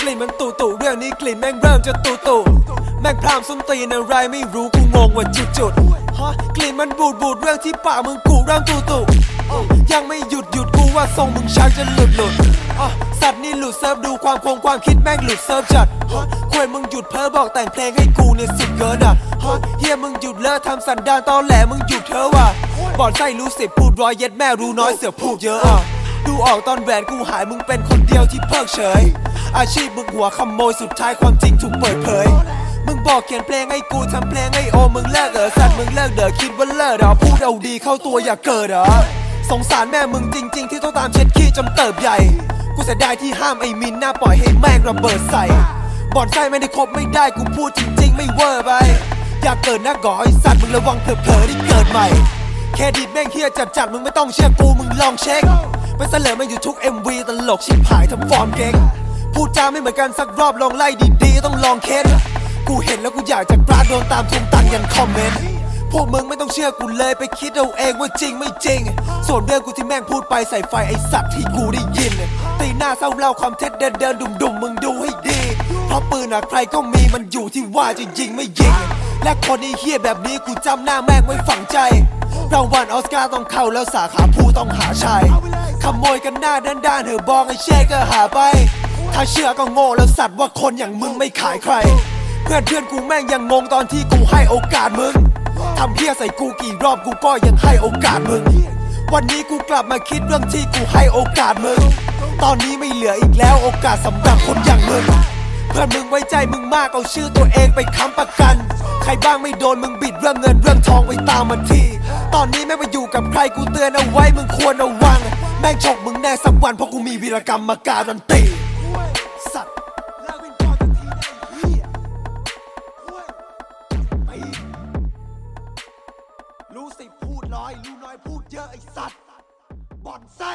กลิ่นมันตู่ตู่เรื่องนี้กลิ่นแม่งเริ่มจะตู่ตู่แม่งพรามส้นตีนอะไรไม่รู้กูงงว่าจุดจุดฮะกลิ่นมันบูดบูดเรื่องที่ปากมึงกูเริ่มตู่ตู่ ว่าทรงมึงชักจะหลุดหลุดสัตว์นี่หลุดเซิร์ฟดูความคงความคิดแม่งหลุดเซิร์ฟจัดควยมึงหยุดเพ้อบอกแต่งเพลงให้กูเนี่ยสุดเกินอะเฮียมึงหยุดเลิกทำสันดานตอนแหลมึงหยุดเถอว่ะบอดไส้รู้สิพูดร้อยเย็ดแม่รู้น้อยเสือพูดเยอะอะดูออกตอนแหวนกูหายมึงเป็นคนเดียวที่เพิกเฉย อาชีพมึงหัวขโมยสุดท้ายความจริงถูกเปิดเผย มึงบอกเขียนเพลงให้กูทำเพลงให้โอมึงเลิกเออสัตว์มึงเลิกเด้อคิดว่าเลิกเหรอพูดเอาดีเข้าตัวอย่าเกิดเหรอ สงสารแม่มึงจริง ๆ ที่ต้องตามเช็ดขี้จำเติบใหญ่ กูเสียดายที่ห้ามไอ้มินหน้าปล่อยให้แม่งระเบิดใส่บ่อนไส้ไม่ได้คบไม่ได้กูพูดจริง ๆ ไม่เวอร์ไป อยากเกิดหน้าก่อไอสัตว์มึงระวังเผลอๆที่เกิดใหม่ เครดิตแม่งเฮียจัดจัดมึงไม่ต้องเชื่อกูมึงลองเช็คไปเสลอมาอยู่ทุก MV ตลกชิบหายทำฟอร์มเก่งพูดจาไม่เหมือนกันสักรอบลองไล่ดีๆต้องลองเค้นกูเห็นแล้วกูอยากจะกราดโดนตามทวงตังค์ยันคอมเมนต์ พวกมึงไม่ต้องเชื่อกูเลยไปคิดเอาเองว่าจริงไม่จริง ส่วนเรื่องกูที่แม่งพูดไปใส่ไฟไอสัตว์ที่กูได้ยิน ตีหน้าเศร้าเล่าความเท็จเดินเดินดุมดุมมึงดูให้ดี เพราะปืนอะใครก็มีมันอยู่ที่ว่าจะยิงไม่ยิง และคนไอ้เฮี้ยแบบนี้กูจำหน้าแม่งไว้ฝังใจรางวัลออสการ์ต้องเข้าแล้วสาขาผู้ต้องหาชายขโมยกันหน้าด้านด้านๆเถอบอกไอ้เช่ก็หาไป ถ้าเชื่อก็โง่แล้วสัตว์ว่าคนอย่างมึงไม่ขายใคร เพื่อนเพื่อนกูแม่งยังงงตอนที่กูให้โอกาสมึง ทำเพี้ยใส่กูกี่รอบกูก็ยังให้โอกาสมึง วันนี้กูกลับมาคิดเรื่องที่กูให้โอกาสมึง ตอนนี้ไม่เหลืออีกแล้วโอกาสสำหรับคนอย่างมึง เพื่อนมึงไว้ใจมึงมากเอาชื่อตัวเองไปค้ำประกัน ใครบ้างไม่โดนมึงบิดเรื่องเงินเรื่องทองไว้ตามมันที ตอนนี้ไม่มาอยู่กับใครกูเตือนเอาไว้มึงควรระวัง แม่งฉกมึงแน่สักวันเพราะกูมีวีรกรรมมาการันตีสัต น้อยรู้น้อยพูดเยอะไอ้สัตว์บ่อนไส้